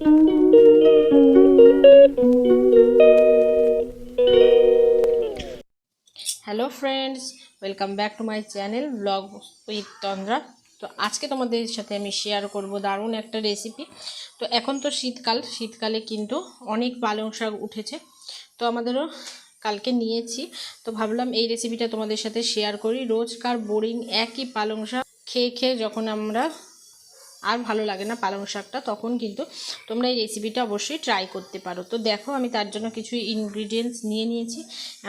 Hello friends welcome back to my channel vlog with Tandra তো আজকে তোমাদের সাথে আমি শেয়ার করব দারুণ একটা রেসিপি তো এখন তো শীতকাল, শীতকালে কিন্তু অনেক পালং শাক উঠেছে। তো আমাদেরও কালকে নিয়েছি। তো ভাবলাম এই রেসিপিটা তোমাদের সাথে শেয়ার করি। রোজকার বোরিং একই পালং শাক খেয়ে খেয়ে যখন আমরা আর ভালো লাগে না পালং শাকটা, তখন কিন্তু তোমরা এই রেসিপিটা অবশ্যই ট্রাই করতে পারো। তো দেখো, আমি তার জন্য কিছু ইনগ্রিডিয়েন্টস নিয়ে নিয়েছি।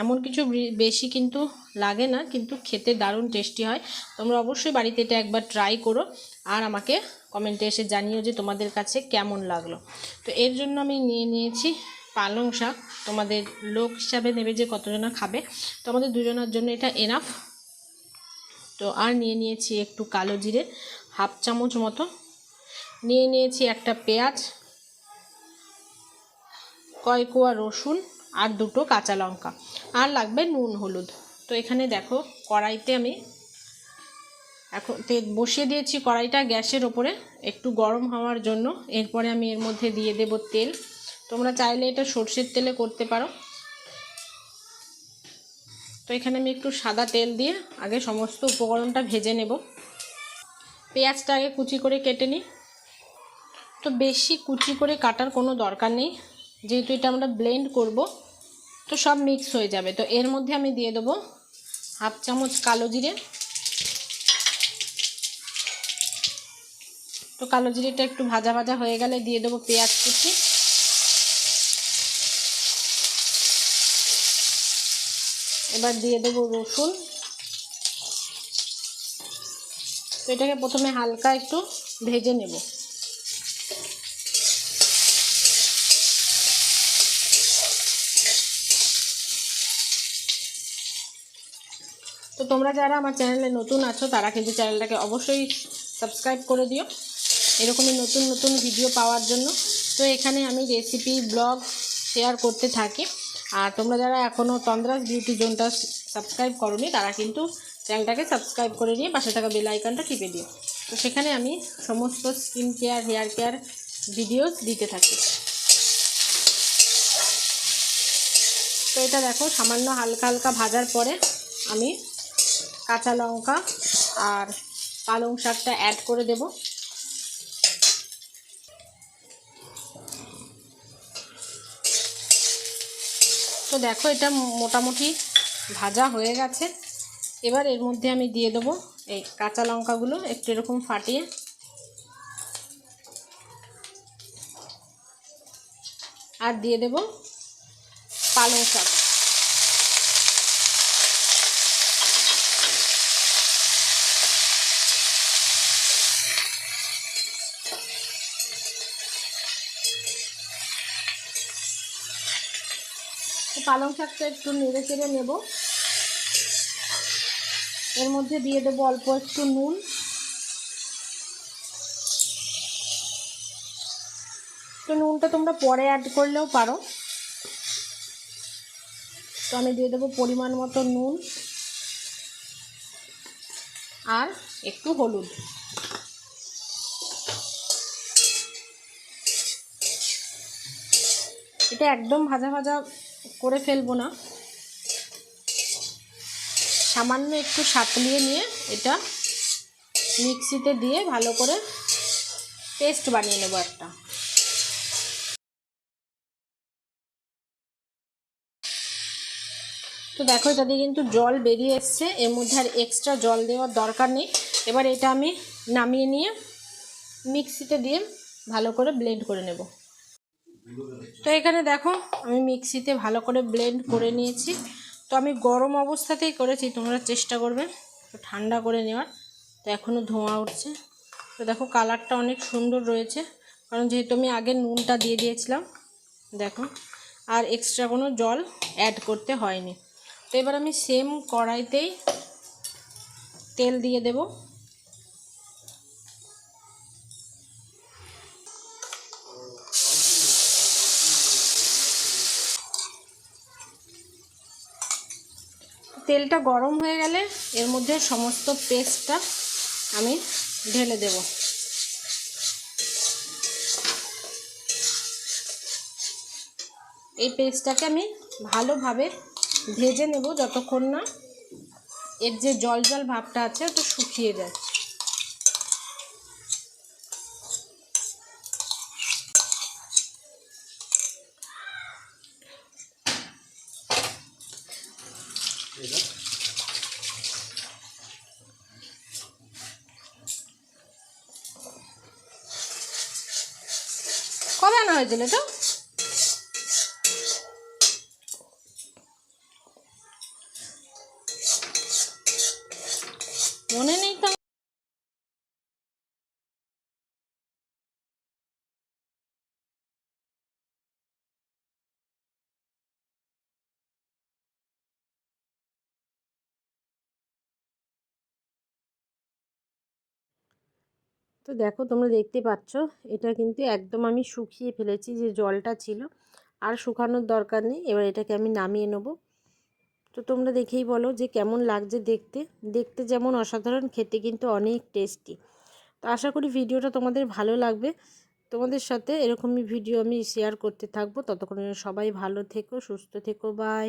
এমন কিছু বেশি কিন্তু লাগে না, কিন্তু খেতে দারুণ টেস্টি হয়। তোমরা অবশ্যই বাড়িতে এটা একবার ট্রাই করো আর আমাকে কমেন্টে এসে জানিও যে তোমাদের কাছে কেমন লাগল। তো এর জন্য আমি নিয়ে নিয়েছি পালং শাক। তোমাদের লোক হিসাবে নেবে যে কতজনা খাবে। তো আমাদের দুজনের জন্য এটা এনাফ তো আর নিয়ে নিয়েছি একটু কালো জিরে, হাফ চামচ মতো নিয়ে নিয়েছি একটা পেঁয়াজ, কয় কোয়া রসুন আর দুটো কাঁচা লঙ্কা। আর লাগবে নুন, হলুদ। তো এখানে দেখো কড়াইতে আমি এখন তে- বসিয়ে দিয়েছি কড়াইটা গ্যাসের ওপরে একটু গরম হওয়ার জন্য। এরপরে আমি এর মধ্যে দিয়ে দেব তেল। তোমরা চাইলে এটা সর্ষের তেলে করতে পারো। তো এখানে আমি একটু সাদা তেল দিয়ে আগে সমস্ত উপকরণটা ভেজে নেব। পেঁয়াজটা আগে কুচি করে কেটে নিই। তো বেশি কুচি করে কাটার কোনো দরকার নেই। যেহেতু এটা আমরা ব্লেন্ড করব, তো সব মিক্স হয়ে যাবে। তো এর মধ্যে আমি দিয়ে দেবো হাফ চামচ কালো জিরে। তো কালো জিরেটা একটু ভাজা ভাজা হয়ে গেলে দিয়ে দেবো পেঁয়াজ কুচি। এবার দিয়ে দেবো রসুন। তো এটাকে প্রথমে হালকা একটু ভেজে নেব। তো তোমরা যারা আমার চ্যানেলে নতুন আছো, তারা কিন্তু চ্যানেলটাকে অবশ্যই সাবস্ক্রাইব করে দিও। এরকমই নতুন নতুন ভিডিও পাওয়ার জন্য। তো এখানে আমি রেসিপি ব্লগ শেয়ার করতে থাকি। আর তোমরা যারা এখনও তন্দ্রাস বিউটি জোনটা সাবস্ক্রাইব করোনি, তারা কিন্তু চ্যানেলটাকে সাবস্ক্রাইব করে নিয়ে পাশে থাকা বেল আইকনটা টিপে দিও। তো সেখানে আমি সমস্ত skin care hair care videos দিতে থাকি। তো এটা দেখো, সামান্য হালকা হালকা ভাজার পরে আমি কাঁচা লঙ্কা আর পালং শাকটা অ্যাড করে দেব। তো দেখো, এটা মোটামুটি ভাজা হয়ে গেছে। এবার এর মধ্যে আমি দিয়ে দেবো এই কাঁচা লঙ্কাগুলো, একটু এরকম ফাটিয়ে। আর দিয়ে দেব পালং শাক। পালং শাকটা একটু নেড়ে চেড়ে নেব। এর মধ্যে দিয়ে দেবো অল্প একটু নুন। তো নুনটা তোমরা পরে অ্যাড করলেও পারো। তো আমি দিয়ে দেবো পরিমাণ মতো নুন আর একটু হলুদ। এটা একদম ভাজা ভাজা করে ফেলব না। সামান্য একটু সাতলিয়ে নিয়ে এটা মিক্সিতে দিয়ে ভালো করে পেস্ট বানিয়ে নেব একটা। তো দেখো দিয়ে কিন্তু জল বেরিয়ে এসছে। এর মধ্যে আর এক্সট্রা জল দেওয়ার দরকার নেই। এবার এটা আমি নামিয়ে নিয়ে মিক্সিতে দিয়ে ভালো করে ব্লেন্ড করে নেব। তো এখানে দেখো, আমি মিক্সিতে ভালো করে ব্লেন্ড করে নিয়েছি। তো আমি গরম অবস্থাতেই করেছি, তোমরা চেষ্টা করবে তো ঠান্ডা করে নেওয়ার। তো এখনও ধোঁয়া উঠছে। তো দেখো কালারটা অনেক সুন্দর রয়েছে, কারণ যেহেতু আমি আগে নুনটা দিয়ে দিয়েছিলাম, দেখো। আর এক্সট্রা কোনো জল অ্যাড করতে হয়নি। তো এবার আমি সেম কড়াইতেই তেল দিয়ে দেব। তেলটা গরম হয়ে গেলে এর মধ্যে সমস্ত পেস্টটা আমি ঢেলে দেব। এই পেস্টটাকে আমি ভালোভাবে ভেজে নেব যতক্ষণ না এর যে জল জল ভাবটা আছে ওটা শুকিয়ে যায়। কবে আনা হয়েছিল তো? মনে নেই তো তো দেখো তোমরা দেখতে পাচ্ছ, এটা কিন্তু একদম আমি শুকিয়ে ফেলেছি যে জলটা ছিল। আর শুকানোর দরকার নেই, এবার এটাকে আমি নামিয়ে নেব। তো তোমরা দেখেই বলো যে কেমন লাগছে দেখতে। দেখতে যেমন অসাধারণ, খেতে কিন্তু অনেক টেস্টি। তো আশা করি ভিডিওটা তোমাদের ভালো লাগবে। তোমাদের সাথে এরকমই ভিডিও আমি শেয়ার করতে থাকব। ততক্ষণে সবাই ভালো থেকো, সুস্থ থেকো বাই